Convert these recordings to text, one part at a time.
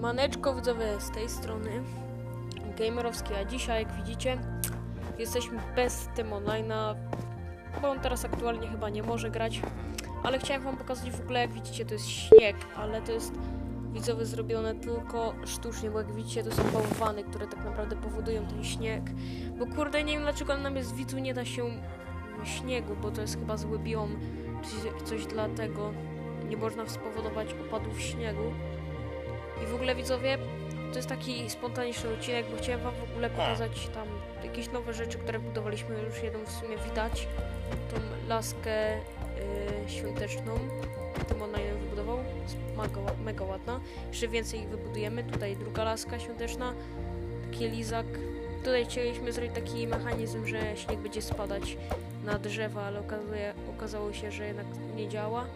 Siemaneczko widzowie z tej strony Gamerowski, a dzisiaj jak widzicie jesteśmy bez tym online'a, bo on teraz aktualnie chyba nie może grać, ale chciałem wam pokazać w ogóle jak widzicie to jest śnieg, ale to jest widzowie zrobione tylko sztucznie, bo jak widzicie to są bałwany, które tak naprawdę powodują ten śnieg, bo kurde nie wiem dlaczego nam jest widzu nie da się śniegu, bo to jest chyba zły biom, czy coś dlatego nie można spowodować opadów śniegu. I w ogóle widzowie, to jest taki spontaniczny odcinek, bo chciałem wam w ogóle pokazać tam jakieś nowe rzeczy, które budowaliśmy, już jedną w sumie widać. Tą laskę y, świąteczną, tym ona ją wybudował, jest mega, mega ładna. Jeszcze więcej ich wybudujemy, tutaj druga laska świąteczna, taki lizak. Tutaj chcieliśmy zrobić taki mechanizm, że śnieg będzie spadać na drzewa, ale okazuje, okazało się, że jednak nie działa.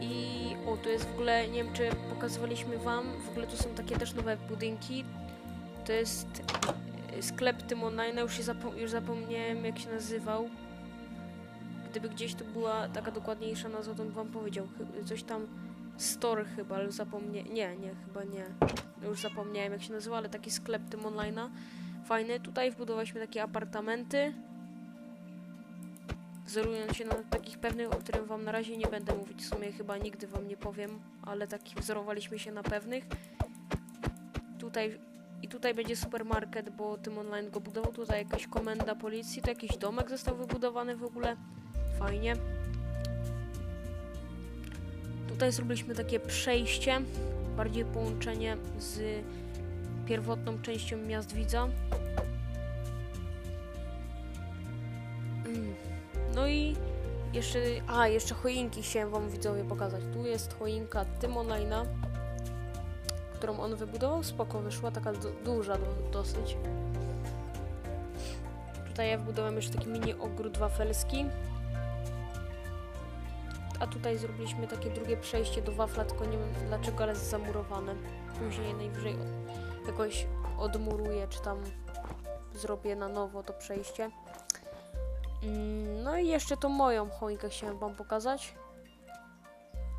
I o, tu jest w ogóle, nie wiem czy pokazywaliśmy wam, w ogóle tu są takie też nowe budynki. To jest e, sklep tym online, już, zapo- już zapomniałem jak się nazywał. Gdyby gdzieś tu była taka dokładniejsza nazwa, to bym wam powiedział. Coś tam store chyba, ale zapomnie... Nie, nie, chyba nie. Już zapomniałem jak się nazywa, ale taki sklep tym online'a. Fajny. Tutaj wbudowaliśmy takie apartamenty wzorując się na takich pewnych, o którym wam na razie nie będę mówić, w sumie chyba nigdy wam nie powiem, ale takich wzorowaliśmy się na pewnych. Tutaj i tutaj będzie supermarket, bo tym online go budował. Tutaj jakaś komenda policji, to jakiś domek został wybudowany w ogóle. Fajnie. Tutaj zrobiliśmy takie przejście, bardziej połączenie z pierwotną częścią miast widza. Jeszcze, a jeszcze choinki chciałem wam widzowie pokazać. Tu jest choinka tym online'a, którą on wybudował, spoko wyszła, taka du duża do, dosyć. Tutaj ja wybudowałem jeszcze taki mini ogród wafelski. A tutaj zrobiliśmy takie drugie przejście do wafla, tylko nie wiem dlaczego, ale jest zamurowane. Później najwyżej jakoś odmuruję, czy tam zrobię na nowo to przejście. Mm, No i jeszcze tą moją choinkę chciałem wam pokazać.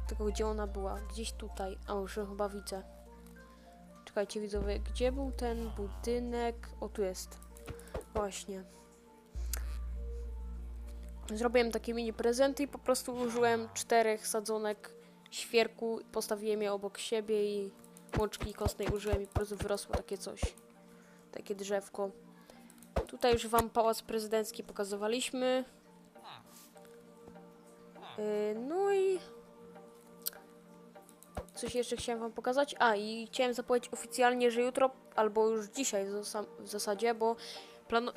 Tylko gdzie ona była? Gdzieś tutaj. A już chyba widzę. Czekajcie widzowie, gdzie był ten budynek? O, tu jest. Właśnie. Zrobiłem takie mini prezenty i po prostu użyłem czterech sadzonek świerku, postawiłem je obok siebie i łączki kostnej użyłem i po prostu wyrosło takie coś. Takie drzewko. Tutaj już wam pałac prezydencki pokazywaliśmy. Yy, no i coś jeszcze chciałem wam pokazać. A i chciałem zapowiedzieć oficjalnie, że jutro albo już dzisiaj w zasa- w zasadzie, bo,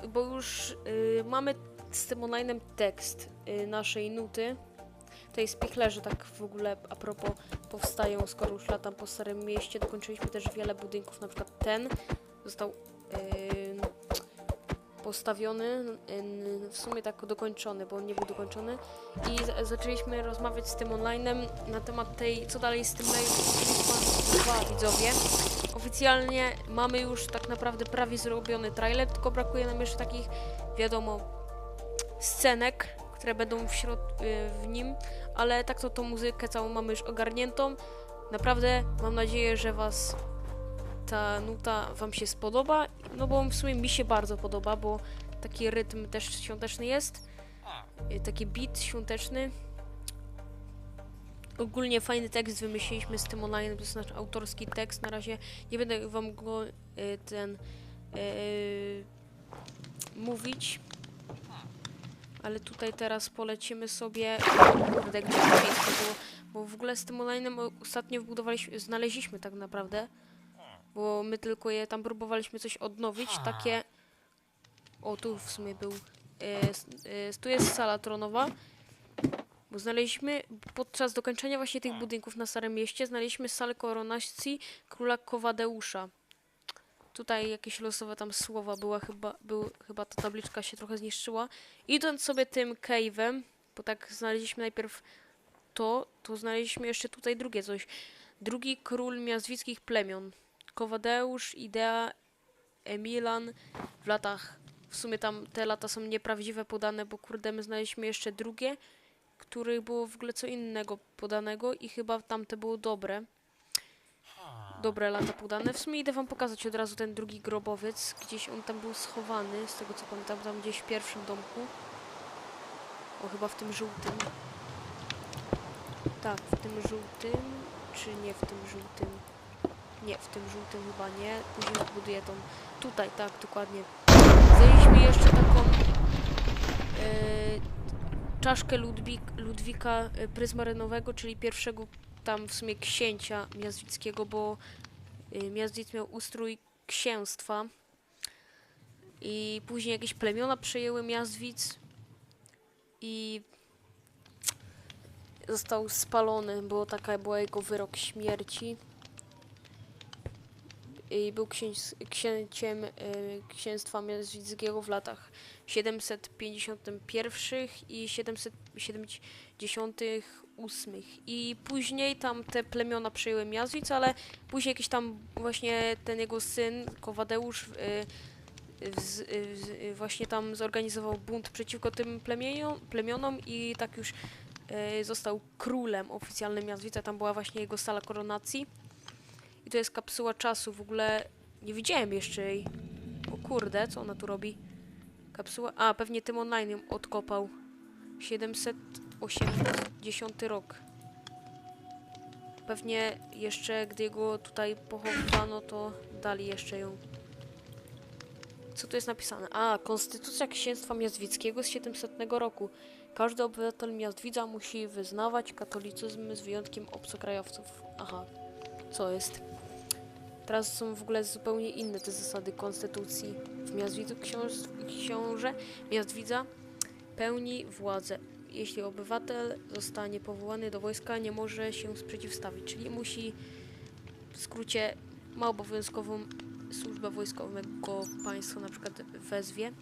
bo już yy, mamy z tym online'em tekst yy, naszej nuty. Tutaj spichlerze tak w ogóle a propos powstają, skoro już latam po Starym Mieście. Dokończyliśmy też wiele budynków, na przykład ten został postawiony, yn, w sumie tak dokończony, bo on nie był dokończony i za- zaczęliśmy rozmawiać z tym online'em na temat tej, co dalej z tym live 2 widzowie. Oficjalnie mamy już tak naprawdę prawie zrobiony trailer, tylko brakuje nam jeszcze takich, wiadomo, scenek, które będą w, środ- y, w nim, ale tak to tą muzykę całą mamy już ogarniętą. Naprawdę mam nadzieję, że was ta nuta wam się spodoba, no bo w sumie mi się bardzo podoba, bo taki rytm też świąteczny jest, taki beat świąteczny. Ogólnie fajny tekst wymyśliliśmy z tym online, to jest nasz autorski tekst, na razie nie będę wam go y, ten y, mówić, ale tutaj teraz polecimy sobie, kurde, gdzie to miejsce było, bo w ogóle z tym online'em ostatnio wbudowaliśmy, znaleźliśmy tak naprawdę, bo my tylko je tam próbowaliśmy coś odnowić, takie... O, tu w sumie był... E, s- e, tu jest sala tronowa, bo znaleźliśmy podczas dokończenia właśnie tych budynków na Starym Mieście, znaleźliśmy salę koronacji króla Kowadeusza. Tutaj jakieś losowe tam słowa była chyba, był, chyba ta tabliczka się trochę zniszczyła. Idąc sobie tym cave'em, bo tak znaleźliśmy najpierw to, to znaleźliśmy jeszcze tutaj drugie coś. Drugi król miastwickich plemion. Kowadeusz, Idea, Emilan w latach, w sumie tam te lata są nieprawdziwe podane, bo kurde my znaleźliśmy jeszcze drugie, których było w ogóle co innego podanego i chyba tamte było dobre. dobre lata podane. W sumie idę wam pokazać od razu ten drugi grobowiec. Gdzieś on tam był schowany, z tego co pamiętam, tam gdzieś w pierwszym domku. O, chyba w tym żółtym. Tak, w tym żółtym, czy nie w tym żółtym? Nie, w tym żółtym chyba nie. Później odbuduję tą. Tutaj, tak, dokładnie. Zajęliśmy jeszcze taką e, czaszkę Ludwik, Ludwika e, Pryzmarynowego, czyli pierwszego tam w sumie księcia miazdwickiego, bo y, Miazdwic miał ustrój księstwa i później jakieś plemiona przejęły Miazdwic i został spalony, bo taka była jego wyrok śmierci. I był księć, księciem y, księstwa miazdwickiego w latach 751 i 778 i później tam te plemiona przejęły Miazdwic, ale później jakiś tam właśnie ten jego syn Kowadeusz y, y, wz, y, właśnie tam zorganizował bunt przeciwko tym plemieniom, plemionom i tak już został królem oficjalnym Miazdwica, tam była właśnie jego sala koronacji to jest kapsuła czasu, w ogóle nie widziałem jeszcze jej. O kurde, co ona tu robi? Kapsuła, a pewnie tym online ją odkopał. 780 rok. Pewnie jeszcze, gdy go tutaj pochowano, to dali jeszcze ją. Co tu jest napisane? A, Konstytucja Księstwa Miazdwickiego z 700 roku. Każdy obywatel Miazdwidza musi wyznawać katolicyzm z wyjątkiem obcokrajowców. Aha, co jest? Teraz są w ogóle zupełnie inne te zasady konstytucji. W Miazdwidzu książ książę Miazdwidza pełni władzę. Jeśli obywatel zostanie powołany do wojska, nie może się sprzeciwstawić, czyli musi w skrócie ma obowiązkową służbę wojskową, jak go państwo na przykład wezwie.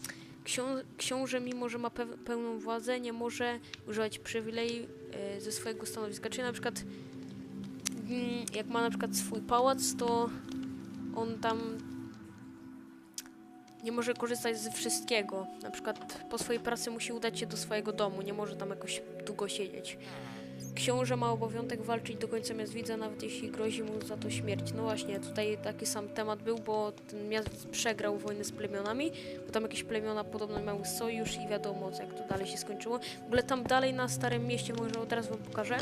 Ksią książę, mimo że ma pe- pełną władzę, nie może używać przywilei e, ze swojego stanowiska. Czyli na przykład jak ma na przykład swój pałac, to on tam nie może korzystać ze wszystkiego. Na przykład po swojej pracy musi udać się do swojego domu, nie może tam jakoś długo siedzieć. Książę ma obowiązek walczyć do końca Miazdwidza, nawet jeśli grozi mu za to śmierć. No właśnie, tutaj taki sam temat był, bo ten Miazdwidz przegrał wojnę z plemionami, bo tam jakieś plemiona podobno miały sojusz i wiadomo, jak to dalej się skończyło. W ogóle tam dalej na Starym Mieście, może od razu wam pokażę,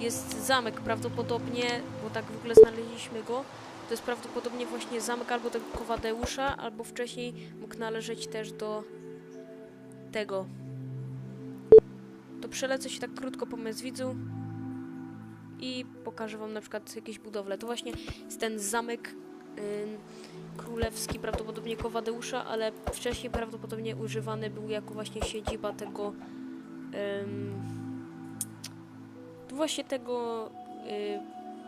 jest zamek prawdopodobnie, bo tak w ogóle znaleźliśmy go. To jest prawdopodobnie właśnie zamek albo tego Kowadeusza, albo wcześniej mógł należeć też do tego. Przelecę się tak krótko po Mezwidzu i pokażę wam na przykład jakieś budowle. To właśnie jest ten zamek ym, królewski, prawdopodobnie Kowadeusza, ale wcześniej prawdopodobnie używany był jako właśnie siedziba tego to właśnie tego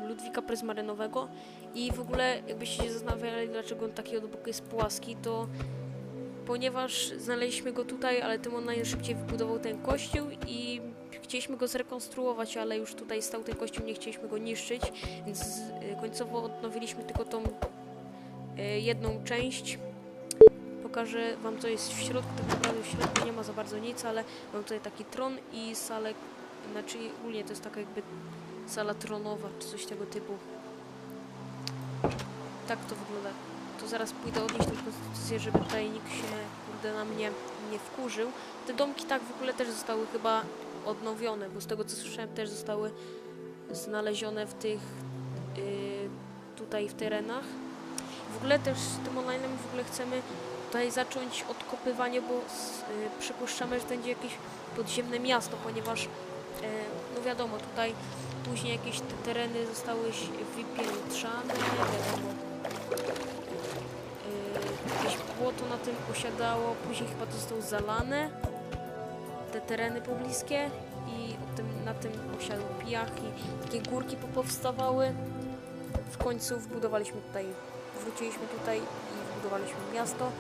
y, Ludwika Pryzmarynowego i w ogóle jakbyście się zastanawiali, dlaczego on taki od boku jest płaski, to ponieważ znaleźliśmy go tutaj, ale Tymon najszybciej wybudował ten kościół i chcieliśmy go zrekonstruować, ale już tutaj stał ten kościół, nie chcieliśmy go niszczyć, więc y, końcowo odnowiliśmy tylko tą y, jedną część. Pokażę wam co jest w środku, tak naprawdę w środku nie ma za bardzo nic, ale mam tutaj taki tron i salę, znaczy ogólnie to jest taka jakby sala tronowa, czy coś tego typu. Tak to wygląda. To zaraz pójdę odnieść tą konstytucję, żeby tutaj nikt się kurde na mnie nie wkurzył. Te domki tak w ogóle też zostały chyba odnowione, bo z tego co słyszałem też zostały znalezione w tych yy, tutaj w terenach. W ogóle też z tym online w ogóle chcemy tutaj zacząć odkopywanie, bo s- y, przypuszczamy, że będzie jakieś podziemne miasto, ponieważ y, no wiadomo, tutaj później jakieś te tereny zostały wypiętrzane, wiadomo. Błoto na tym posiadało, później chyba to zostało zalane, te tereny pobliskie i tym, na tym posiadł piach i takie górki popowstawały. W końcu wbudowaliśmy tutaj, wróciliśmy tutaj i wbudowaliśmy miasto,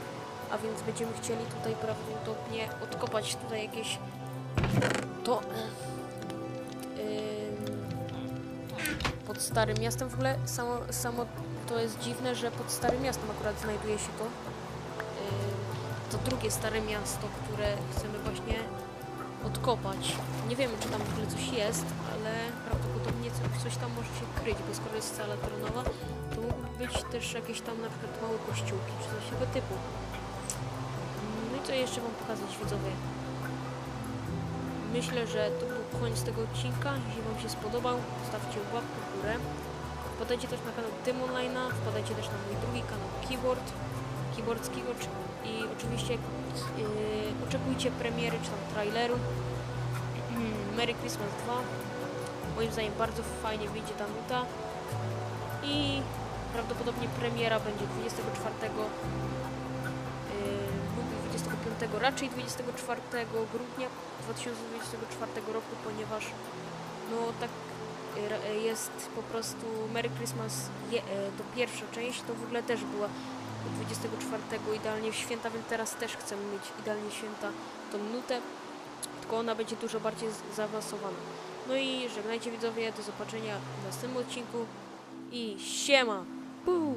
a więc będziemy chcieli tutaj prawdopodobnie odkopać tutaj jakieś to ym, pod Starym Miastem. W ogóle samo, samo to jest dziwne, że pod Starym Miastem akurat znajduje się to drugie Stare Miasto, które chcemy właśnie odkopać. Nie wiemy, czy tam w ogóle coś jest, ale prawdopodobnie prawdopodobnie co, coś tam może się kryć, bo skoro jest sala tronowa, to mogą być też jakieś tam na przykład małe kościółki, czy coś tego typu. No i co jeszcze wam pokazać widzowie? Myślę, że to był koniec tego odcinka. Jeśli wam się spodobał, stawcie łapkę w górę. Wpadajcie też na kanał Tym Online'a, wpadajcie też na mój drugi kanał Keyboard, Oczy- i oczywiście yy, oczekujcie premiery czy tam traileru Merry Christmas 2. Moim zdaniem bardzo fajnie wyjdzie ta nuta i prawdopodobnie premiera będzie 24 yy, lub 25, raczej 24 grudnia 2024 roku, ponieważ no tak y, y, jest po prostu Merry Christmas, je, y, to pierwsza część, to w ogóle też była 24 idealnie w święta, więc teraz też chcę mieć idealnie święta tą nutę, tylko ona będzie dużo bardziej zaawansowana. No i żegnajcie widzowie, do zobaczenia w następnym odcinku i siema! Puu!